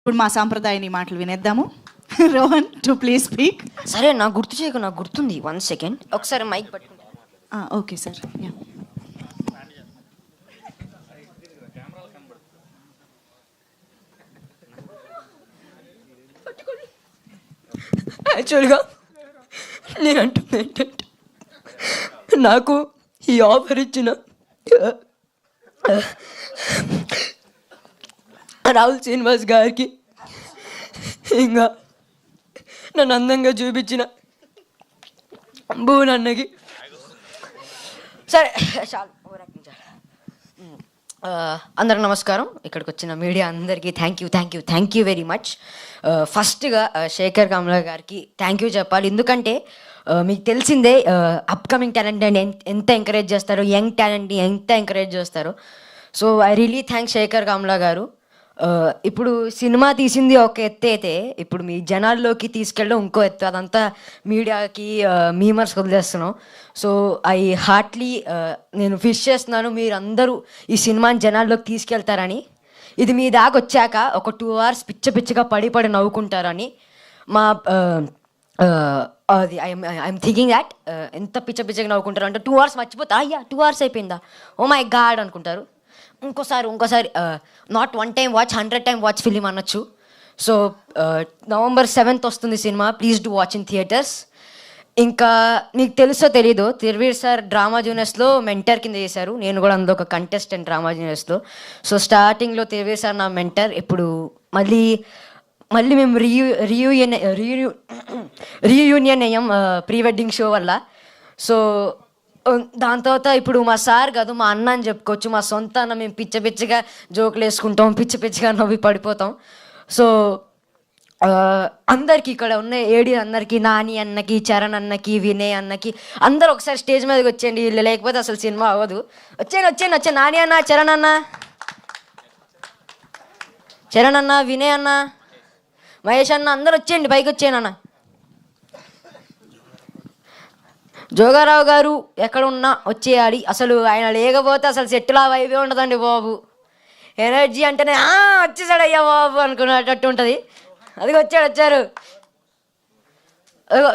ఇప్పుడు మా సాంప్రదాయని మాటలు వినేద్దాము. రోహన్ టు ప్లీజ్ స్పీక్ సరే నాకు గుర్తు చేయకు నాకు గుర్తుంది. వన్ సెకండ్ ఒకసారి మైక్ పట్టుకుంటా. Okay sir. యా యాక్చువల్గా నేను అంటుంది ఏంటంటే నాకు ఈ ఆఫర్ ఇచ్చిన రాహుల్ శ్రీనివాస్ గారికి ఇంకా నన్ను అందంగా చూపించిన భూన్ అన్నకి. సరే చాలు అందరికి నమస్కారం. ఇక్కడికి వచ్చిన మీడియా అందరికీ thank you thank you thank you very much ఫస్ట్గా శేఖర్ కమలా గారికి థ్యాంక్ యూ చెప్పాలి. ఎందుకంటే మీకు తెలిసిందే అప్కమింగ్ టాలెంట్ అండ్ ఎంత ఎంకరేజ్ చేస్తారో యంగ్ టాలెంట్ని ఎంత ఎంకరేజ్ చేస్తారో. So I really thank Shekhar Kammula garu. ఇప్పుడు సినిమా తీసింది ఒక ఎత్తు అయితే ఇప్పుడు మీ జనాల్లోకి తీసుకెళ్ళడం ఇంకో ఎత్తు. అదంతా మీడియాకి మీమర్స్ వదిలేస్తున్నాం. సో ఐ హార్ట్లీ నేను ఫిష్ చేస్తున్నాను మీరందరూ ఈ సినిమాని జనాల్లోకి తీసుకెళ్తారని. ఇది మీ దాకా వచ్చాక ఒక టూ అవర్స్ పిచ్చ పిచ్చగా పడి పడి నవ్వుకుంటారని. మా అది ఐఎమ్ ఐఎమ్ థింకింగ్ దాట్ ఎంత పిచ్చ పిచ్చగా నవ్వుకుంటారు అంటే టూ అవర్స్ మర్చిపోతా. అయ్యా టూ అవర్స్ అయిపోయిందా? ఓ మై గాడ్ అనుకుంటారు. ఇంకోసారి ఇంకోసారి not one time watch hundred time watch film అనొచ్చు. సో నవంబర్ సెవెంత్ వస్తుంది cinema. Please do watch in theatres ఇంకా మీకు తెలుసో తెలీదు తిరువీర్ సార్ డ్రామా జూనియర్స్లో మెంటర్ కింద చేశారు. నేను కూడా అందులో ఒక కంటెస్టెంట్ డ్రామా జూనియర్స్లో సో స్టార్టింగ్లో తిరువీర్ సార్ నా మెంటర్ ఇప్పుడు మళ్ళీ మళ్ళీ మేము రియూ రీయూనియన్ రీయూ రీయూనియన్ అయ్యాం ప్రీ వెడ్డింగ్ షో వల్ల. సో దాని తర్వాత ఇప్పుడు మా సార్ కాదు మా అన్న అని చెప్పుకోవచ్చు. మా సొంత అన్న మేము పిచ్చ పిచ్చగా జోకులు వేసుకుంటాం పిచ్చ పిచ్చగా నవ్వి పడిపోతాం. సో అందరికీ ఇక్కడ ఉన్న ఏడి అందరికీ నాని అన్నకి చరణ్ అన్నకి వినయ్ అన్నకి అందరూ ఒకసారి స్టేజ్ మీదకి వచ్చేయండి. వీళ్ళు లేకపోతే అసలు సినిమా అవ్వదు. వచ్చేయండి వచ్చేయండి వచ్చే నాని అన్న చరణ్ అన్న. చరణ్ అన్న వినయ్ అన్న. మహేష్ అన్న అందరు వచ్చేయండి పైకి వచ్చేయండి అన్న. జోగారావు గారు ఎక్కడున్నా వచ్చేయాలి. అసలు ఆయన లేకపోతే అసలు సెట్లా వైవే ఉండదండి బాబు. ఎనర్జీ అంటేనే "ఆ, వచ్చేసాడు అయ్యా బాబు అనుకునేటట్టు ఉంటుంది. అది వచ్చాడు వచ్చారు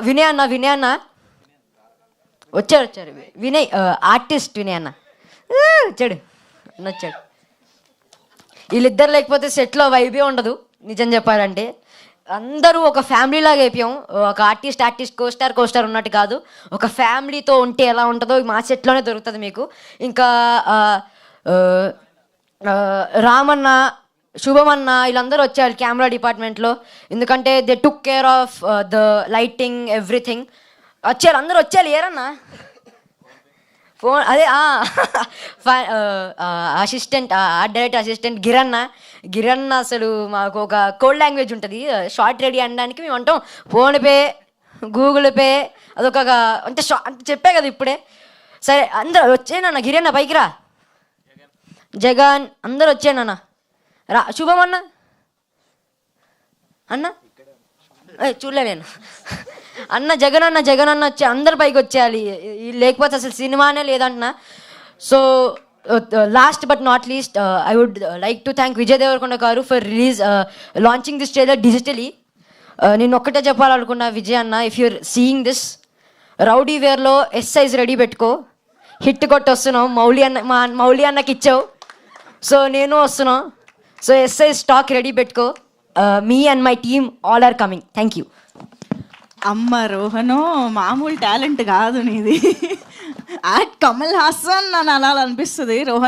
వినయ్ అన్న వినయ్ అన్న. వచ్చాడు వచ్చారు వినయ్ ఆర్టిస్ట్ వినయ్ అన్న. వచ్చాడు. అన్న వచ్చాడు. వీళ్ళిద్దరు లేకపోతే సెట్లో వైబే ఉండదు నిజం చెప్పాలంటే. అందరూ ఒక ఫ్యామిలీ లాగా అయిపోయాం. ఒక ఆర్టిస్ట్ ఆర్టిస్ట్ కోస్టార్ కోస్టార్ ఉన్నట్టు కాదు. ఒక ఫ్యామిలీతో ఉంటే ఎలా ఉంటుందో మా సెట్లోనే దొరుకుతుంది మీకు. ఇంకా రామన్న శుభమన్న వీళ్ళందరూ వచ్చారు కెమెరా డిపార్ట్మెంట్లో ఎందుకంటే they took care of the lighting everything వచ్చారు అందరూ వచ్చారు. ఏరన్నా? ఫోన్ అదే అసిస్టెంట్ ఆర్ట్ డైరెక్టర్ అసిస్టెంట్ గిరన్న. గిరన్న అసలు మాకు ఒక కోడ్ లాంగ్వేజ్ ఉంటుంది. షార్ట్ రెడీ అనడానికి మేము అంటాం. ఫోన్పే గూగుల్ పే అదొక అంటే షా అంటే చెప్పే కదా ఇప్పుడే. సరే అందరూ వచ్చేనన్న గిరన్న పైకి రా. జగన్ అందరూ వచ్చేనన్న రా శుభం అన్న. అన్న? చూడలే నేను. అన్న జగన్ అన్న జగన్ అన్న వచ్చి అందరు పైకి వచ్చేయాలి. ఈ- లేకపోతే అసలు సినిమానే లేదన్న so last but not least I would like to thank Vijay Deverakonda garu for release launching this trailer digitally నేను ఒక్కటే చెప్పాలనుకున్నా విజయ్ అన్న if your seeing this rowdy వేర్లో S size ready పెట్టుకో. హిట్ కొట్టి వస్తున్నాం మౌలి అన్న మా మౌలి అన్నకి ఇచ్చావు. సో నేను వస్తున్నాం. So S size stock ready పెట్టుకో. Me and my team all are coming thank you అమ్మ రోహను మామూలు టాలెంట్ కాదు నీది. యాట్ కమల్ హాసన్ నాన్ అలా అనిపిస్తుంది రోహన్